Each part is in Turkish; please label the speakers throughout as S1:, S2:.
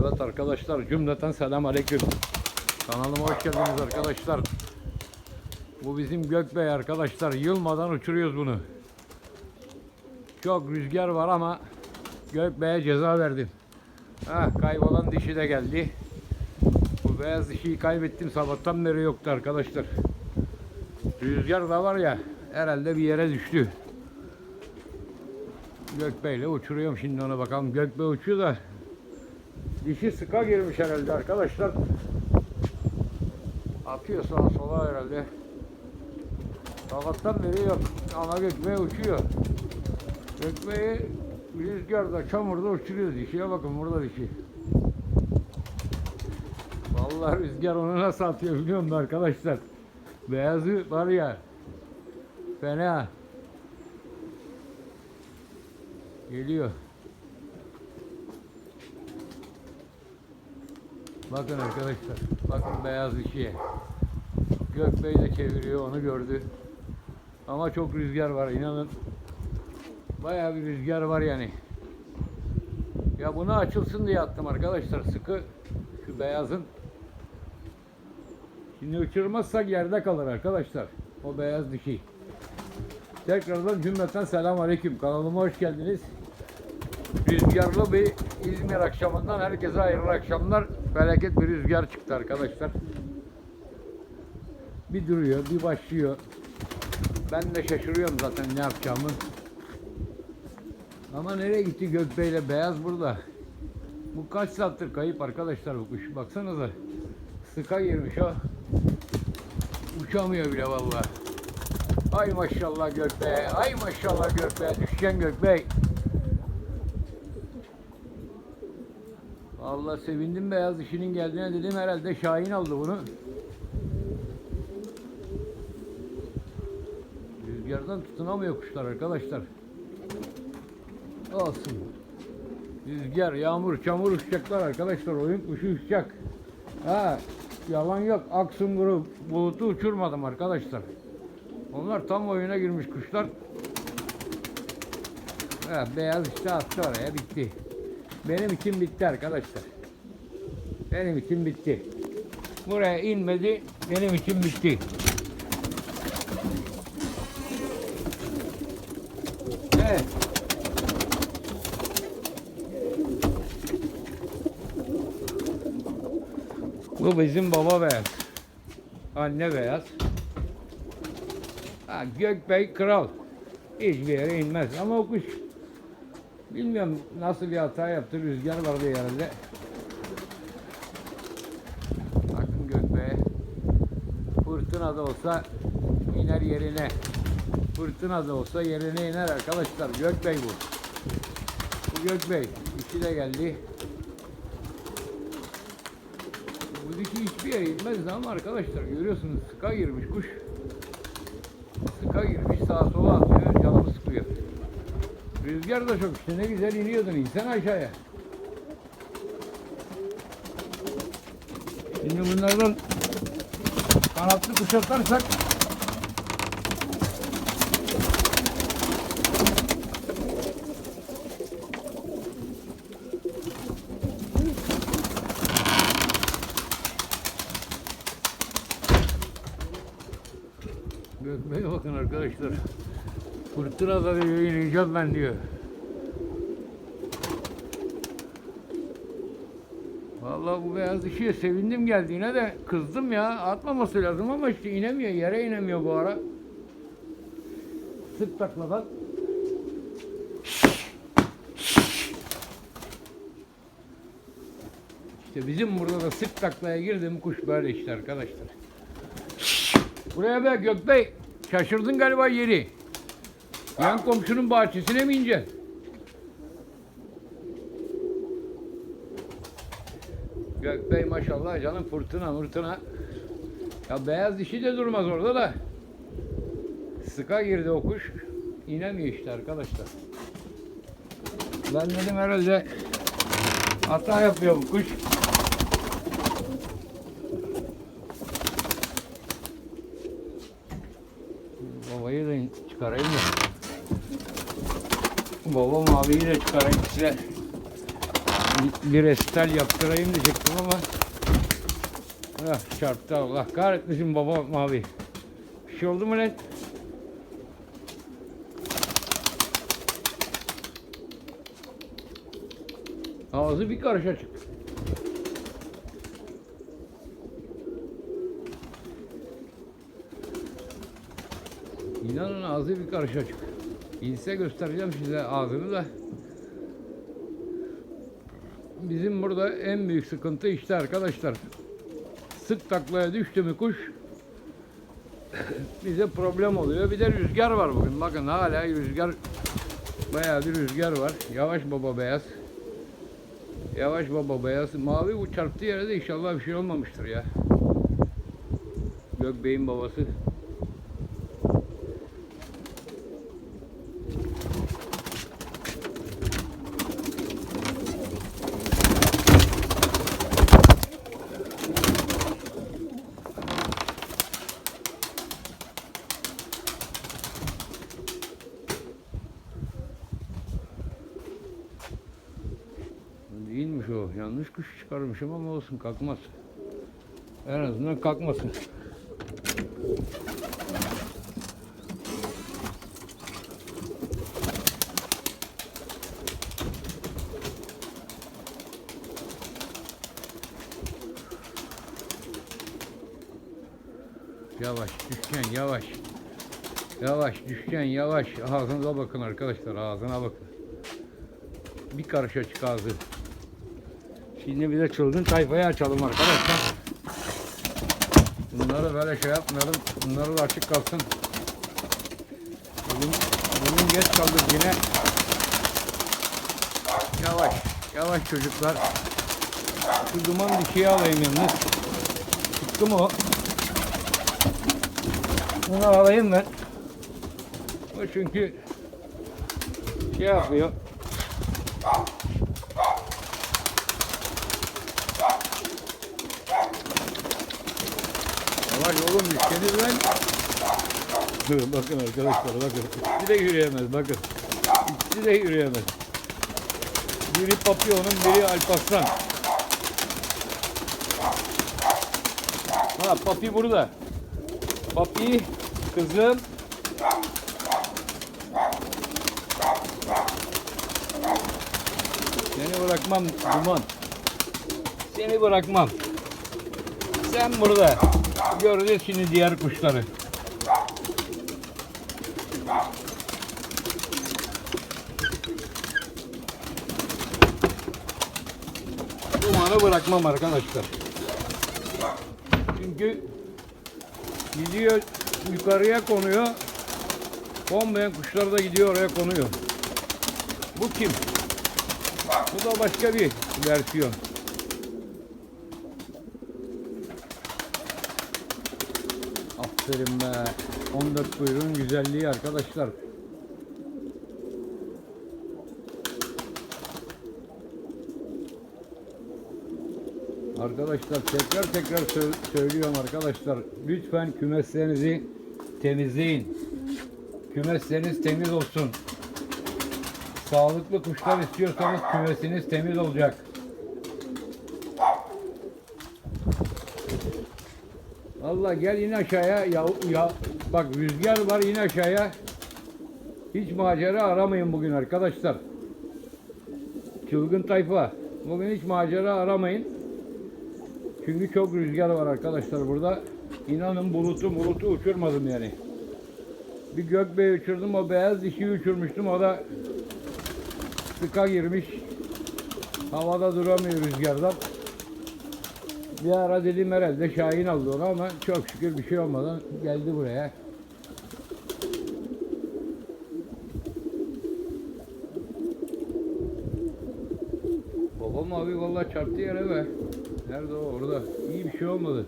S1: Evet arkadaşlar cümleten selam aleyküm. Kanalıma hoş geldiniz arkadaşlar. Bu bizim Gökbey arkadaşlar. Yılmadan uçuruyoruz bunu. Çok rüzgar var ama Gökbey'e ceza verdim. Ha, kaybolan dişi de geldi. Bu beyaz dişiyi kaybettim. Sabahtan beri yoktu arkadaşlar. Rüzgar da var ya herhalde bir yere düştü. Gökbey'le uçuruyorum şimdi ona bakalım. Gökbey uçuyor da dişi sıka girmiş herhalde arkadaşlar. Atıyor sağa sola herhalde. Sabahtan beri yok. Ama Gökbey uçuyor. Gökbey'i rüzgarda, çamurda uçuruyor. Dişiye bakın burada dişi. Vallahi rüzgar onu nasıl atıyor biliyor musun arkadaşlar? Beyazı var ya. Fena. Geliyor. Bakın arkadaşlar. Bakın beyaz dişiye. Gökbey de çeviriyor onu gördü. Ama çok rüzgar var inanın. Bayağı bir rüzgar var yani. Ya bunu açılsın diye attım arkadaşlar sıkı. Şu beyazın. Şimdi uçurmazsak yerde kalır arkadaşlar. O beyaz dişi. Tekrardan cümleten selam aleyküm. Kanalıma hoş geldiniz. Rüzgarlı bir İzmir akşamından herkese hayırlı akşamlar. Felaket bir rüzgar çıktı arkadaşlar. Bir duruyor, bir başlıyor. Ben de şaşırıyorum zaten ne yapacağımı. Ama nereye gitti Gökbey'le beyaz burada. Bu kaç saattir kayıp arkadaşlar bu kuş. Baksanıza. Sıka girmiş o. Uçamıyor bile vallahi. Ay maşallah Gökbey. Ay maşallah Gökbey. Düşeceksin Gökbey. Vallahi sevindim beyaz dişinin geldiğine dedim herhalde Şahin aldı bunu. Rüzgardan tutunamıyor kuşlar arkadaşlar. Olsun. Rüzgar, yağmur, çamur uçacaklar arkadaşlar. Oyun kuşu uçacak. Ha, yalan yok. Aksungur'u bulutu uçurmadım arkadaşlar. Onlar tam oyuna girmiş kuşlar. Ha, beyaz işte attı oraya bitti. Benim için bitti arkadaşlar. Benim için bitti. Buraya inmedi. Benim için bitti. Evet. Bu bizim baba beyaz. Anne beyaz. Ha, Gökbey kral. Hiçbir yere inmez ama o kuş bilmiyorum nasıl bir hata yaptı. Rüzgar vardı herhalde. Bakın Gökbey'e. Fırtına da olsa iner yerine. Fırtına da olsa yerine iner arkadaşlar. Gökbey bu. Bu Gökbey. İşi de geldi. Bu dişi hiçbir yere inmezdi ama arkadaşlar görüyorsunuz sıka girmiş kuş. Sıka girmiş sağa sola. Rüzgar da çok işte ne güzel iniyordun insan aşağıya. Şimdi bunlardan kanatlı kuş atarsak Gökbey'e bakın arkadaşlar. Fırtınada diyor ineceğim ben diyor. Vallahi bu beyaz dişiye sevindim geldiğine de kızdım ya. Atmaması lazım ama işte inemiyor. Yere inemiyor bu ara. Sık takladan. İşte bizim burada da sık taklaya girdim kuş böyle işte arkadaşlar. Buraya be Gökbey. Şaşırdın galiba yeri. Yan komşunun bahçesine mi ineceksin? Gökbey maşallah canım fırtına mırtına. Ya beyaz dişi de durmaz orada da. Sıka girdi o kuş. İnemiyor işte arkadaşlar. Ben dedim herhalde hata yapıyor bu kuş. Da. Baba maviyi de çıkarayım size. bir- bir estel yaptırayım diyecektim ama ah, çarptı Allah kahretmesin baba mavi. Bir şey oldu mu lan? Ağzı bir karış açık. İnanın ağzı bir karış açık. İnse göstereceğim size ağzını da. Bizim burada en büyük sıkıntı işte arkadaşlar. Sık taklaya düştü mü kuş bize problem oluyor. Bir de rüzgar var bugün. Bakın hala rüzgar bayağı bir rüzgar var. Yavaş baba beyaz. Yavaş baba beyaz. Mavi bu çarptığı yere de inşallah bir şey olmamıştır ya. Gökbey'in babası. Yanlış kuş çıkarmışım ama olsun kalkmaz. En azından kalkmasın. Yavaş düşeceksin yavaş. Yavaş düşeceksin yavaş. Ağzınıza bakın arkadaşlar ağzına bakın. Bir karış açık ağzı. Şimdi bir de çılgın tayfayı açalım arkadaşlar. Bunları böyle şey yapmayalım. Bunları da açık kalsın. Bugün, bugün geç kaldık yine. Yavaş. Yavaş çocuklar. Şu duman dişiyi alayım yalnız. Çıktı mı o? Bunu alayım ben. O çünkü şey yapıyor. Yavaş oğlum düşkeniz lan. Dur bakın arkadaşlar bakın. İkisi de yürüyemez bakın. İkisi de yürüyemez. Biri papyonun biri alpaslan. Ha papi burada. Papi kızım. Seni bırakmam duman. Seni bırakmam. Sen burada. Göreceğiz şimdi diğer kuşları. Dumanı bırakmam arkadaşlar. Çünkü gidiyor yukarıya konuyor. Konmayan kuşlar da gidiyor oraya konuyor. Bu kim? Bu da başka bir versiyon. Aferin be. 14 kuyruğun güzelliği arkadaşlar. Arkadaşlar tekrar tekrar sö- söylüyorum arkadaşlar. Lütfen kümeslerinizi temizleyin. Kümesleriniz temiz olsun. Sağlıklı kuşlar istiyorsanız kümesiniz temiz olacak. Allah gel in aşağıya ya, ya bak rüzgar var in aşağıya. Hiç macera aramayın bugün arkadaşlar. Çılgın tayfa. Bugün hiç macera aramayın. Çünkü çok rüzgar var arkadaşlar burada. İnanın bulutu bulutu uçurmadım yani. Bir gökbey uçurdum o beyaz dişi uçurmuştum o da sıka girmiş. Havada duramıyor rüzgardan. Bir ara dedim herhalde Şahin aldı onu ama çok şükür bir şey olmadan geldi buraya. Babam abi vallahi çarptı yere be. Nerede o? Orada. İyi bir şey olmadı.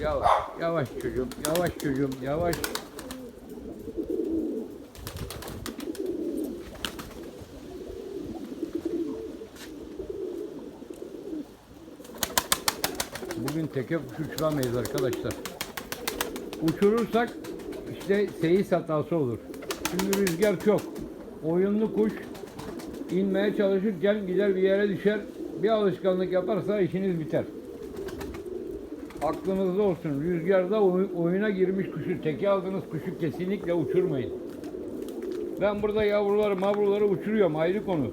S1: Yavaş, yavaş çocuğum, yavaş çocuğum, yavaş. Bugün teke uçuramayız arkadaşlar. Uçurursak işte seyis hatası olur. Çünkü rüzgar çok. oyunlu kuş inmeye çalışırken gider bir yere düşer. Bir alışkanlık yaparsa işiniz biter. Aklınızda olsun. Rüzgarda oy- oyuna girmiş kuşu, teke aldığınız kuşu kesinlikle uçurmayın. Ben burada yavruları, mavruları uçuruyorum ayrı konu.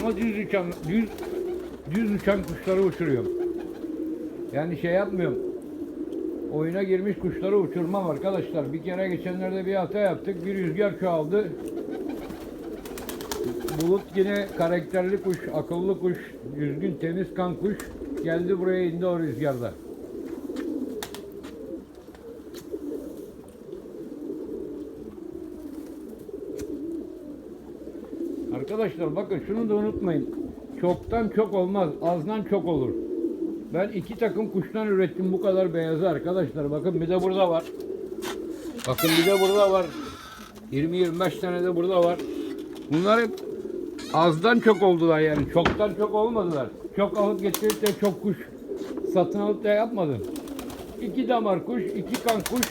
S1: Ama düz uçan, düz, düz uçan kuşları uçuruyorum. Yani şey yapmıyorum. Oyuna girmiş kuşları uçurmam arkadaşlar. Bir kere geçenlerde bir hata yaptık. Bir rüzgar çoğaldı. Bulut yine karakterli kuş, akıllı kuş, düzgün temiz kan kuş geldi buraya indi o rüzgarda. Arkadaşlar bakın şunu da unutmayın. Çoktan çok olmaz, azdan çok olur. Ben iki takım kuştan ürettim bu kadar beyazı arkadaşlar. Bakın bir de burada var. Bakın bir de burada var. 20-25 tane de burada var. Bunlar hep azdan çok oldular yani. Çoktan çok olmadılar. Çok alıp getirip de çok kuş satın alıp da yapmadım. İki damar kuş, iki kan kuş.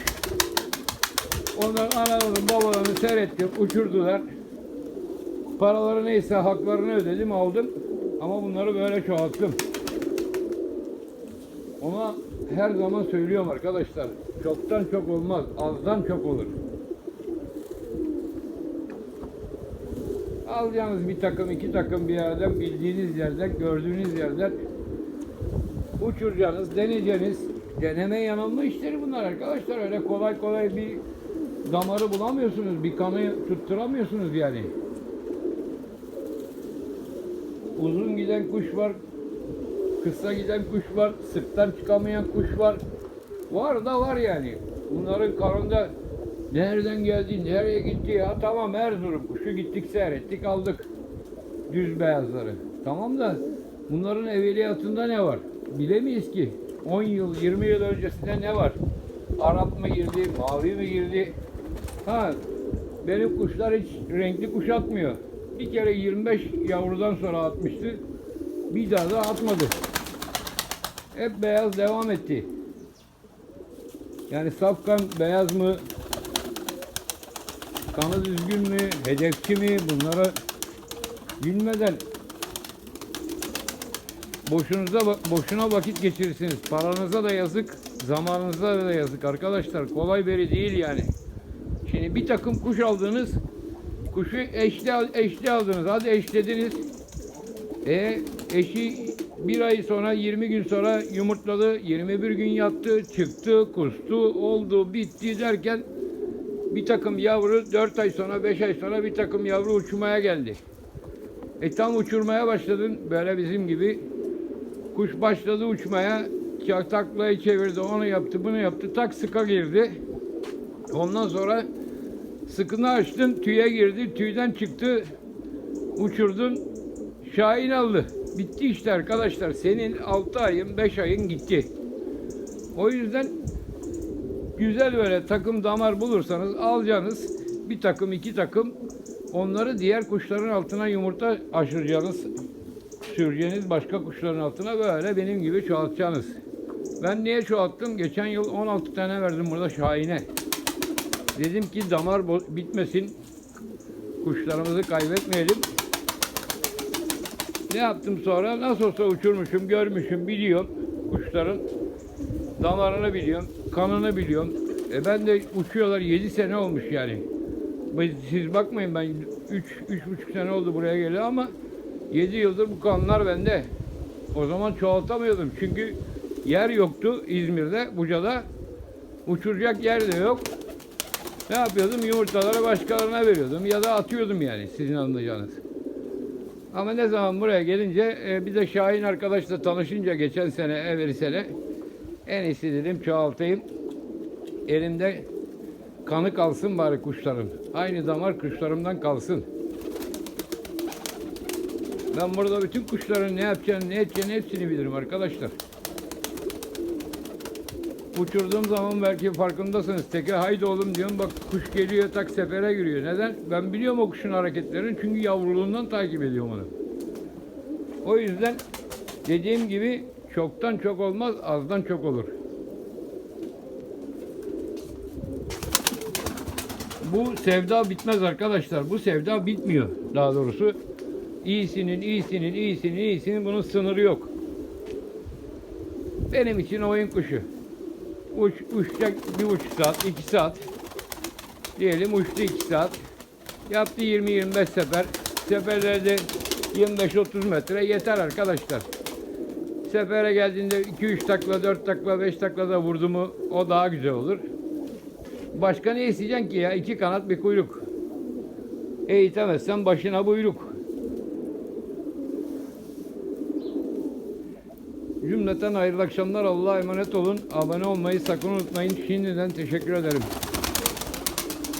S1: Onların analarını babalarını seyrettim, uçurdular. Paraları neyse haklarını ödedim, aldım. Ama bunları böyle çoğalttım. Ona her zaman söylüyorum arkadaşlar. Çoktan çok olmaz, azdan çok olur. Alacağınız bir takım, iki takım bir yerden, bildiğiniz yerden, gördüğünüz yerden uçuracaksınız, deneyeceksiniz. Deneme yanılma işleri bunlar arkadaşlar. Öyle kolay kolay bir damarı bulamıyorsunuz, bir kanı tutturamıyorsunuz yani. Uzun giden kuş var, kısa giden kuş var, sıktan çıkamayan kuş var. Var da var yani. Bunların karında nereden geldi, nereye gitti ya? Tamam Erzurum kuşu gittik seyrettik aldık. Düz beyazları. Tamam da bunların evveliyatında ne var? Bilemeyiz ki. 10 yıl, 20 yıl öncesinde ne var? Arap mı girdi, mavi mi girdi? Ha, benim kuşlar hiç renkli kuş atmıyor. Bir kere 25 yavrudan sonra atmıştı. Bir daha da atmadı. Hep beyaz devam etti. Yani safkan beyaz mı? Kanı düzgün mü? Hedefçi mi? Bunları bilmeden boşunuza boşuna vakit geçirirsiniz. Paranıza da yazık, zamanınıza da yazık arkadaşlar. Kolay beri değil yani. Şimdi bir takım kuş aldınız. Kuşu eşli, eşli aldınız. Hadi eşlediniz. E eşi bir ay sonra 20 gün sonra yumurtladı. 21 gün yattı, çıktı, kustu, oldu, bitti derken bir takım yavru 4 ay sonra 5 ay sonra bir takım yavru uçmaya geldi. E tam uçurmaya başladın böyle bizim gibi. Kuş başladı uçmaya. tak- Taklayı çevirdi, onu yaptı, bunu yaptı. Tak sıka girdi. Ondan sonra sıkını açtın, tüye girdi. Tüyden çıktı. Uçurdun. Şahin aldı. Bitti işte arkadaşlar. Senin 6 ayın, 5 ayın gitti. O yüzden güzel böyle takım damar bulursanız alacaksınız. Bir takım, iki takım. Onları diğer kuşların altına yumurta aşıracaksınız. Süreceğiniz başka kuşların altına böyle benim gibi çoğaltacaksınız. Ben niye çoğalttım? Geçen yıl 16 tane verdim burada Şahin'e. Dedim ki damar bitmesin. Kuşlarımızı kaybetmeyelim. Ne yaptım sonra? Nasıl olsa uçurmuşum, görmüşüm, biliyorum kuşların. Damarını biliyorum, kanını biliyorum. E ben de uçuyorlar 7 sene olmuş yani. Siz bakmayın ben 3 3,5 sene oldu buraya geliyor ama 7 yıldır bu kanlar bende. O zaman çoğaltamıyordum çünkü yer yoktu İzmir'de, Buca'da. Uçuracak yer de yok. Ne yapıyordum? Yumurtaları başkalarına veriyordum ya da atıyordum yani sizin anlayacağınız. Ama ne zaman buraya gelince e, bir de Şahin arkadaşla tanışınca geçen sene, evveli sene en iyisi dedim çoğaltayım. Elimde kanı kalsın bari kuşların. Aynı damar kuşlarımdan kalsın. Ben burada bütün kuşların ne yapacağını, ne edeceğini hepsini bilirim arkadaşlar. Uçurduğum zaman belki farkındasınız. Teke haydi oğlum diyorum bak kuş geliyor tak sefere giriyor. Neden? Ben biliyorum o kuşun hareketlerini çünkü yavruluğundan takip ediyorum onu. O yüzden dediğim gibi çoktan çok olmaz azdan çok olur. bu sevda bitmez arkadaşlar. Bu sevda bitmiyor daha doğrusu. İyisinin, iyisinin, iyisinin, iyisinin bunun sınırı yok. Benim için oyun kuşu. Uç, uçacak bir buçuk saat, iki saat. Diyelim uçtu iki saat. Yaptı 20-25 sefer. Seferlerde 25-30 metre yeter arkadaşlar. Sefere geldiğinde 2-3 takla, 4 takla, 5 takla da vurdu mu o daha güzel olur. Başka ne isteyeceksin ki ya? İki kanat bir kuyruk. Eğitemezsen başına buyruk. Cümleten hayırlı akşamlar. Allah'a emanet olun. Abone olmayı sakın unutmayın. Şimdiden teşekkür ederim.